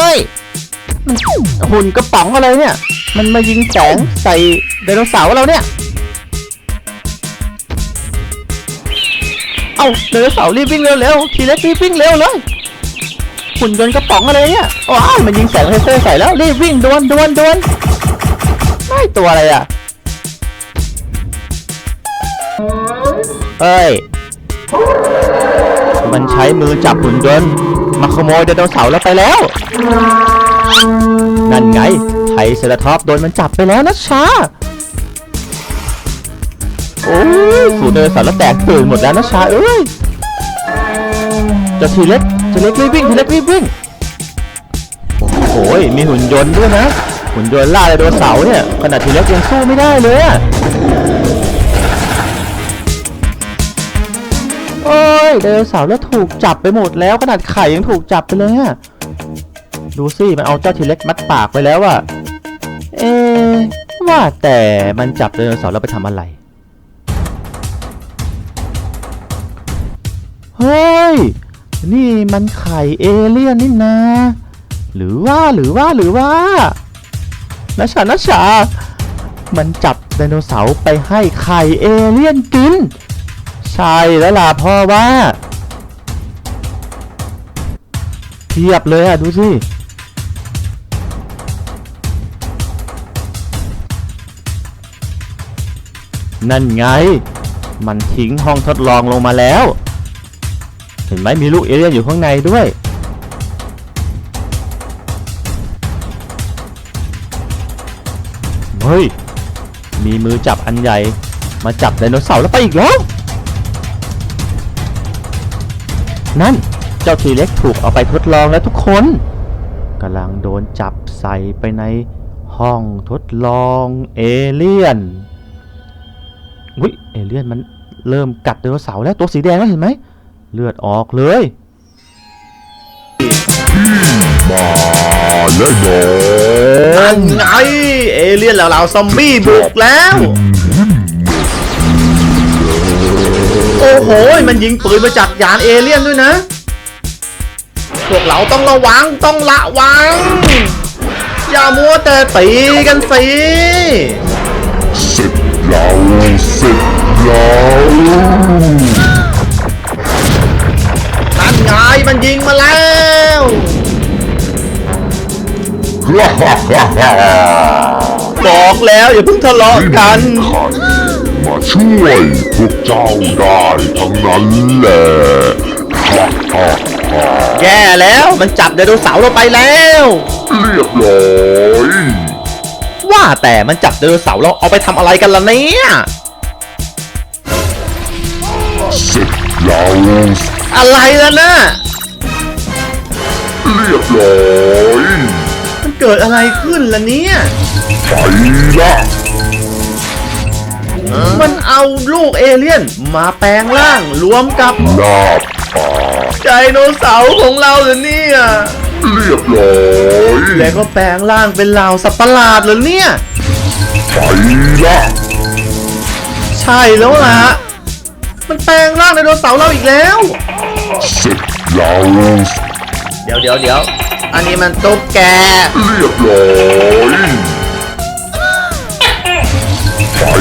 เอ้ย หุ่นกระป๋องอะไรเนี่ย มันมายิงแสงใส่ไดโนเสาร์เราเนี่ย เอ้าไดโนเสาร์รีบวิ่งเร็วๆทีเล็กรีบวิ่งเร็วเลยหุ่นยนต์กระป๋องอะไรเนี่ยว้ายมันยิงแสงเลเซอร์ใส่แล้วรีบวิ่งดวนดวนดวนไม่ตัวอะไรอะเฮ้ย มันใช้มือจับหุ่นยนต์ มาขโมยไดโนเสาร์เราไปแล้ว นั่นไงไทเซราทอปโดนมันจับไปแล้วนะชาโอ้ยสูดไดโนเสาร์แล้วแตกตื่นหมดแล้วนะชาเอ้ยจะทีเล็กจะเล็กรีบวิ่งทีเล็กรีบวิ่งโอ้ยมีหุ่นยนต์ด้วยนะ หุ่นยนต์ล่าไดโนเสาร์เนี่ยขนาดทีเล็กยังสู้ไม่ได้เลยอะ ไดโนเสาร์แล้วถูกจับไปหมดแล้วขนาดไข่ยังถูกจับไปเลยอะดูสิมันเอาเจ้าทีเล็กมัดปากไปแล้วอะเอ๊ว่าแต่มันจับไดโนเสาร์แล้วไปทำอะไร เฮ้ย นี่มันไข่เอเลี่ยนนี่นะ หรือว่าหรือว่าหรือว่านัชานัชา มันจับไดโนเสาร์ไปให้ไข่เอเลี่ยนกิน ช่แล้วล่ะพ่อว่าเทียบเลยอะ ดูสิ นั่นไง มันทิ้งห้องทดลองลงมาแล้ว เห็นไหมมีลูกเอเลี่ยนอยู่ข้างในด้วย เฮ้ย มีมือจับอันใหญ่ มาจับไดโนเสาร์แล้วไปอีกแล้ว นั่นเจ้าทีเล็กถูกเอาไปทดลองแล้วทุกคนกำลังโดนจับใส่ไปในห้องทดลองเอเลี่ยนอุ้ยเอเลี่ยนมันเริ่มกัดไดโนเสาร์แล้วตัวสีแดงแล้วเห็นไหมเลือดออกเลยมาและโดนั่นไงเอเลี่ยนแล้วเราซอมบี้บุกแล้ว โอ้โห มันยิงปืนมาจากยานเอเลี่ยนด้วยนะ พวกเราต้องระวังต้องละวัง อย่ามัวแต่ตีกันสิเสร็จเราเสร็จเรานั่นไงมันยิงมาแล้วฮ่าฮ่าฮ่าฮ่าบอกแล้วอย่าเพิ่งทะเลาะกันใครมา ช่วยพวกเจ้าได้ทั้งนั้นแหละฮ่าฮ่าฮ่าแย่แล้วมันจับไดโนเสาร์เราไปแล้ว เรียบร้อยว่าแต่มันจับไดโนเสาร์เราเอาไปทำอะไรกันล่ะเนี่ย เสร็จเราอะไรล่ะนะเรียบร้อยมันเกิดอะไรขึ้นล่ะเนี่ย ไปละ มันเอาลูกเอเลี่ยนมาแปลงร่างรวมกับหน้าผาไดโนเสาร์ของเราเหรอเนี่ยเรียบร้อยแล้วก็แปลงร่างเป็นเหล่าสัตว์ประหลาดเหรอเนี่ยไปละใช่แล้วล่ะ มันแปลงร่างไดโนเสาร์เราอีกแล้วเสร็จเราเดี๋ยวเดี๋ยวเดี๋ยวอันนี้มันตุ๊กแกเรียบร้อย ไป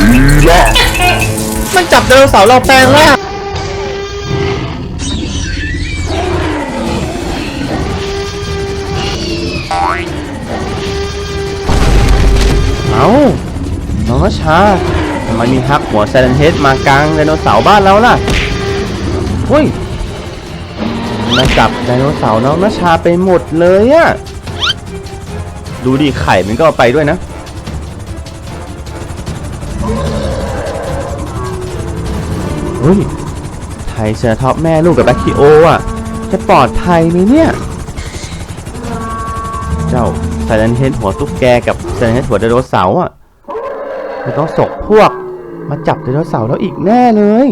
ละมันจับไดโนเสาร์เราแปลงร่างเอาน้องนชาทำไมมีฮักหัวไซเลนเฮดมากลางไดโนเสาร์บ้านเราล่ะเฮ้ยมาจับไดโนเสาร์น้องนชาไปหมดเลยอะดูดิไข่มันก็เอาไปด้วยนะ ฮ้ย ไทยเซอร์ท็อปแม่ลูกกับแบคทีโออะ จะปลอดภัยไหมเนี่ย เจ้าไซเลนเฮดหัวตุ๊กแกกับไซเลนเฮดหัวไดโนเสาร์อะมันต้องส่งพวกมาจับไดโนเสาร์แล้วอีกแน่เลย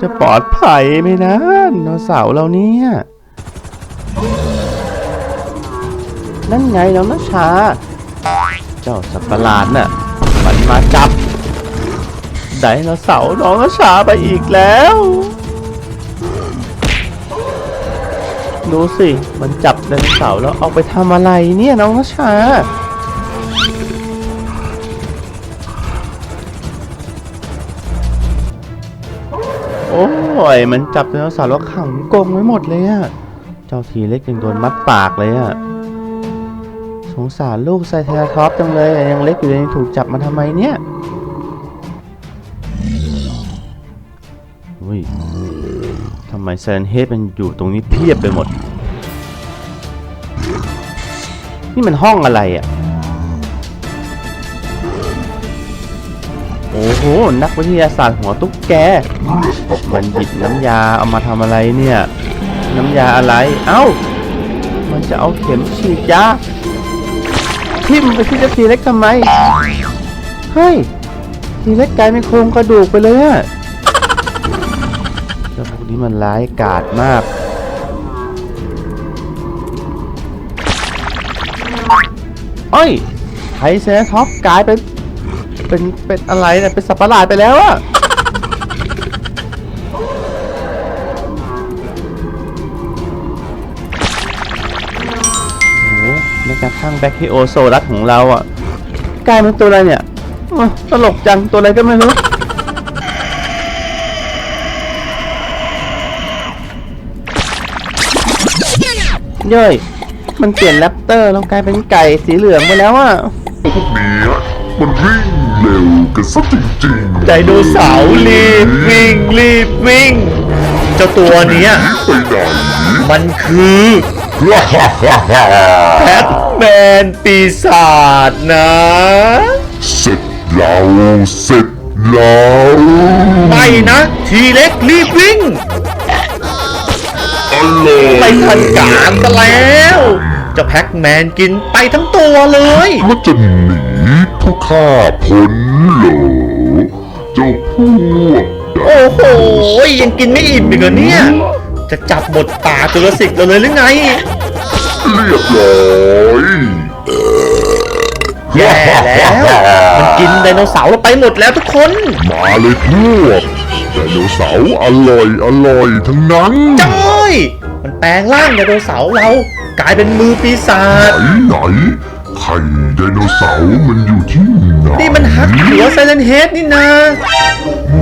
จะปลอดภัยไหมนะไดโนเสาร์เราเนี่ยนั่นไงน้องนัชชา เจ้าสัตว์ประหลาดน่ะ มาจับไดโนเสาร์น้องนัชชาไปอีกแล้ว ดูสิ มันจับไดโนเสาร์แล้วเอาไปทำอะไรเนี่ยน้องนัชชาโอ้ย มันจับไดโนเสาร์แล้วขังกรงไว้หมดเลยอะเจ้าทีเล็กยังโดนมัดปากเลยอะ สงสารลูกไซเทราทอปจังเลยยังเล็กอยู่เลยถูกจับมาทำไมเนี่ยอุ้ยทำไมแซนเฮดมันอยู่ตรงนี้เพียบไปหมด นี่มันห้องอะไรอะโอ้โห นักวิทยาศาสตร์หัวตุ๊กแก มันหยิบน้ำยาเอามาทำอะไรเนี่ย น้ำยาอะไร เอ้า มันจะเอาเข็มฉีดยา ทิ่มไปที่เจ้าทีเล็กทำไม เฮ้ย ทีเล็กกลายเป็นโครงกระดูกไปเลยอะเจ้าพวกนี้มันร้ายกาจมาก เอ้ยไทเซราท็อปส์กลายเป็น เป็น เป็นอะไรเนี่ยเป็นสัตว์ประหลาดไปแล้วอะ แม้กระทั่งแบ็คฮิโอโซลัสของเราอะกลายเป็นตัวอะไรเนี่ยอ้าวตลกจังตัวอะไรก็ไม่รู้เย้ยมันเปลี่ยนแรปเตอร์แล้วกลายเป็นไก่สีเหลืองไปแล้วอะพวกเนี้ยมันวิ่งเร็วกันซะจริงๆไดโนเสาร์รีบวิ่งรีบวิ่ง เจ้าตัวเนี้ยไปไหนมันคือฮ่าฮ่าฮ่าฮ่า แบทแมนปีศาจนะ เสร็จเราเสร็จแล้วไม่นะ ทีเล็กรีบวิ่งอร่อยไม่ทันการซะแล้วเจ้าแพ็กแมนกินไปทั้งตัวเลยก็จะหนีพวกข้าพ้นเหรอเจ้าพวก โอ้โห ยังกินไม่อิ่มอีกเหรอเนี่ย จะจับหมดป่าจุลศิษย์เราเลยหรือไง เรียบร้อยแย่แล้ว มันกินไดโนเสาร์เราไปหมดแล้วทุกคน มาเลยพวกไดโนเสาร์อร่อยอร่อยทั้งนั้นจ้อย มันแปลงร่างไดโนเสาร์เรา กลายเป็นมือปีศาไหนจไหนไข่ไดโนเสาร์มันอยู่ที่ไหนนี่มันฮักหัวไซเลนเฮดนี่นา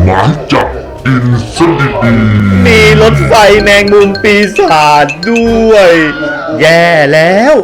มาจับ กินซะดีๆมีรถไฟแมงมุมปีศาจด้วย แย่แล้ว